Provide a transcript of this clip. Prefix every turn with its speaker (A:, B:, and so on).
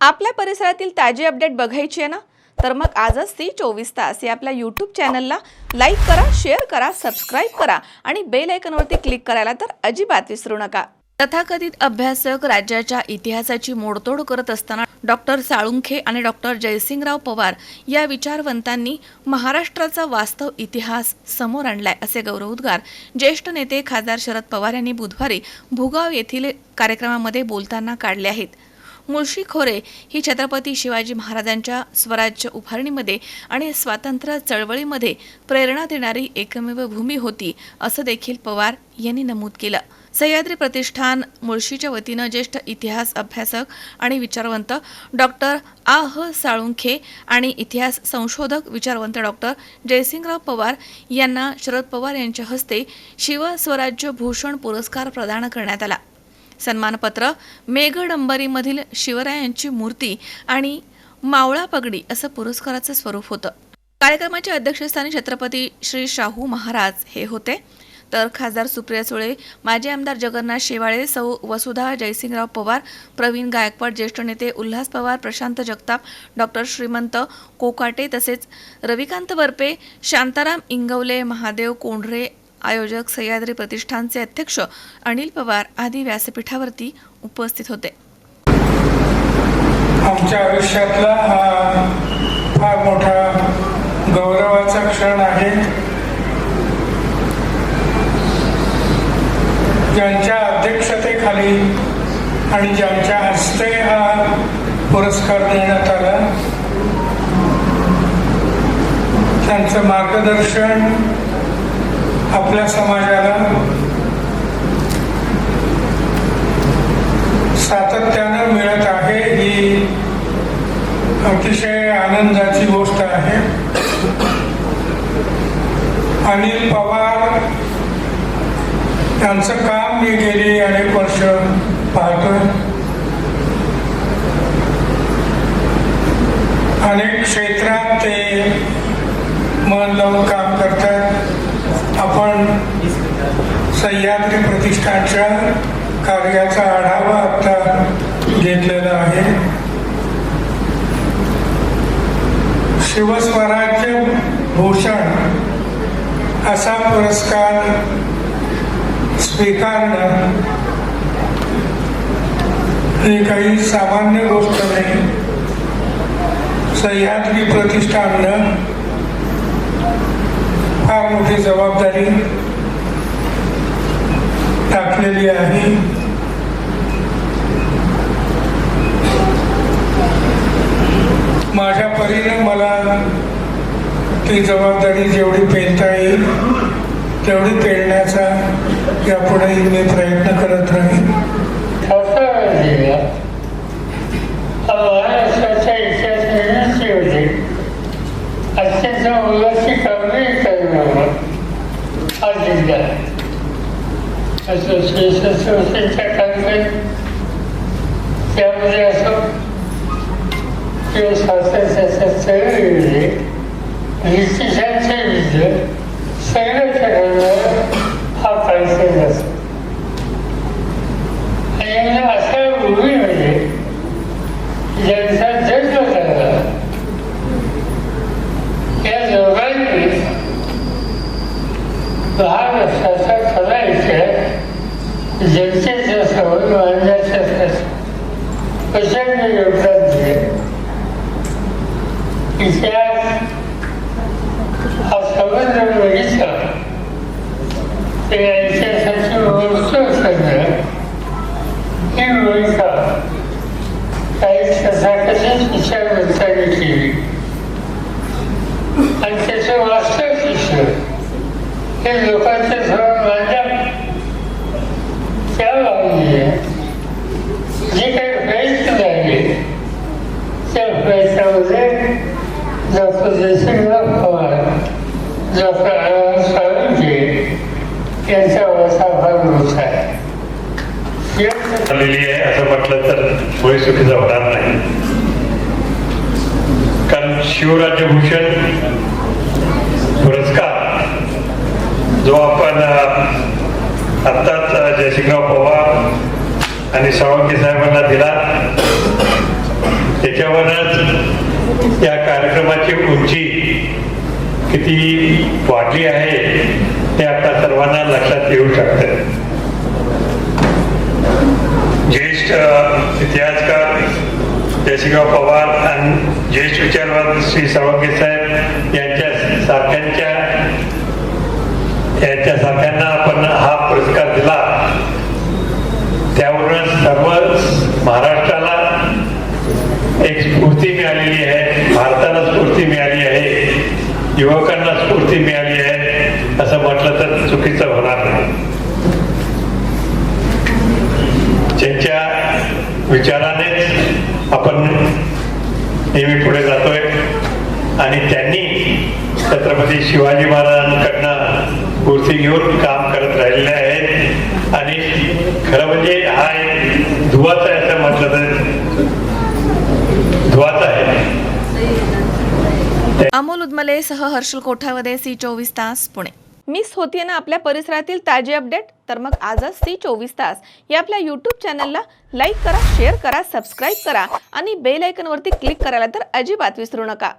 A: आपल्या परिसरातील ताजी अपडेट बघायची आहे ना? तर मग आजच ती चोवीस तास या आपल्या यूट्यूब चॅनलला लाईक करा शेअर करा सबस्क्राईब करा आणि बेल आयकनवरती क्लिक करायला तर अजिबात विसरू नका. तथाकथित अभ्यासक राज्याच्या इतिहासाची मोडतोड करत असताना डॉक्टर साळुंखे आणि डॉक्टर जयसिंगराव पवार या विचारवंतांनी महाराष्ट्राचा वास्तव इतिहास समोर आणलाय असे गौरवोद्गार ज्येष्ठ नेते खासदार शरद पवार यांनी बुधवारी भुगाव येथील कार्यक्रमामध्ये बोलताना काढले आहेत. मुळशी खोरे ही छत्रपती शिवाजी महाराजांच्या स्वराज्य उभारणीमध्ये आणि स्वातंत्र्य चळवळीमध्ये प्रेरणा देणारी एकमेव भूमी होती असं देखील पवार यांनी नमूद केलं. सह्याद्री प्रतिष्ठान मुळशीच्या वतीनं ज्येष्ठ इतिहास अभ्यासक आणि विचारवंत डॉक्टर आ ह साळुंखे आणि इतिहास संशोधक विचारवंत डॉक्टर जयसिंगराव पवार यांना शरद पवार यांच्या हस्ते शिवस्वराज्य भूषण पुरस्कार प्रदान करण्यात आला. सन्मानपत्र मेघडंबरीमधील शिवरायांची मूर्ती आणि मावळा पगडी असं पुरस्काराचं स्वरूप होतं. कार्यक्रमाच्या अध्यक्षस्थानी छत्रपती श्री शाहू महाराज हे होते. तर खासदार सुप्रिया सुळे माजी आमदार जगन्नाथ शेवाळे सौ वसुधा जयसिंगराव पवार प्रवीण गायकवाड ज्येष्ठ नेते उल्हास पवार प्रशांत जगताप डॉक्टर श्रीमंत कोकाटे तसेच रविकांत बर्पे शांताराम इंगवले महादेव कोंढरे आयोजक सह्याद्री प्रतिष्ठानचे अध्यक्ष अनिल पवार आदी व्यासपीठावरती उपस्थित होते.
B: आमच्या आयुष्यातला हा फार मोठा गौरवाचा क्षण आहे. ज्यांच्या अध्यक्षतेखाली आणि ज्यांच्या हस्ते हा पुरस्कार देण्यात आला त्यांचं मार्गदर्शन आपल्या समाजाला सातत्यानं मिळत आहे ही अतिशय आनंदाची गोष्ट आहे. अनिल पवार त्यांचं काम मी गेली अनेक वर्ष पाहतोय. अनेक क्षेत्रात ते मन लावून काम करतात. सह्याद्री प्रतिष्ठानच्या कार्याचा आढावा आता घेतलेला आहे. शिवस्वराज्य भूषण असा पुरस्कार स्वीकारणं ही काही सामान्य गोष्ट नाही. सह्याद्री प्रतिष्ठाननं फार मोठी जबाबदारी टाकलेली आहे. माझ्या परीने मला ती जबाबदारी जेवढी पेलता येईल तेवढी पेलण्याचा यापुढेही मी प्रयत्न करत राहीन.
C: ठोसरलेल्या इतिहास इतिहासाची होती अत्यंत मुलाची कामगिरी करण्यावर हा जिल्हा Association Suicide Council, Yavrusu, Yusuf'un Müslüman çevirdi. Söyle çevirdi. Hakkı söylesin. Elimde aşağı vuruyor. İlerisi जनतेच्या समोर मांडण्यासाठी प्रचंड योगदान दिले इतिहास हा संबंध बघितला तर इतिहासाची ही भूमिका काही केली आणि त्याचं वास्तव शिक्षण हे लोकांच्या समोर मान त्या बाजूने जी काही प्रयत्न झाले त्या म्हणजे डॉक्टर जयसिंगराव पवार डॉक्टर आनंद साळुंखे यांचा वाटा फार मोठा आहे.
D: झालेली आहे असं म्हटलं तर सोयी चुकीचं होणार नाही. कारण शिवराज्यभूषण पुरस्कार जो आपण आत्ताच जयसिंगराव पवार आणि सावंगी साहेबांना दिला त्याच्यावरच या कार्यक्रमाची उंची किती वाढली आहे हे आता सर्वांना लक्षात येऊ शकत. ज्येष्ठ इतिहासकार जयसिंगराव पवार आणि ज्येष्ठ विचारवाद श्री सावंगे साहेब यांच्या सारख्यांच्या यांच्या सारख्यांना आपण हा पुरस्कार दिला. त्यावरूनच सर्व महाराष्ट्र एक स्फूर्ती मिळालेली आहे. भारताला स्फूर्ती मिळाली आहे. युवकांना स्फूर्ती मिळाली आहे. असं म्हटलं तर चुकीचं होणार नाही. ज्यांच्या विचारानेच आपण नेहमी पुढे जातोय आणि त्यांनी छत्रपती शिवाजी महाराजांकडनं स्फूर्ती घेऊन काम करत राहिलेले आहेत. आणि खरं म्हणजे हा एक धुवाचा आहे असं म्हटलं तर धुवाचा आहे
A: अमोल उदमले सह हर्षल कोठावदे सी चोवीस तास पुणे. मिस होतीये ना आपल्या परिसरातील ताजे अपडेट तर मग आजच सी चोवीस तास. या आपल्या यूट्यूब चॅनलला लाईक करा शेअर करा सबस्क्राईब करा आणि बेल आयकनवरती क्लिक करायला तर अजिबात विसरू नका.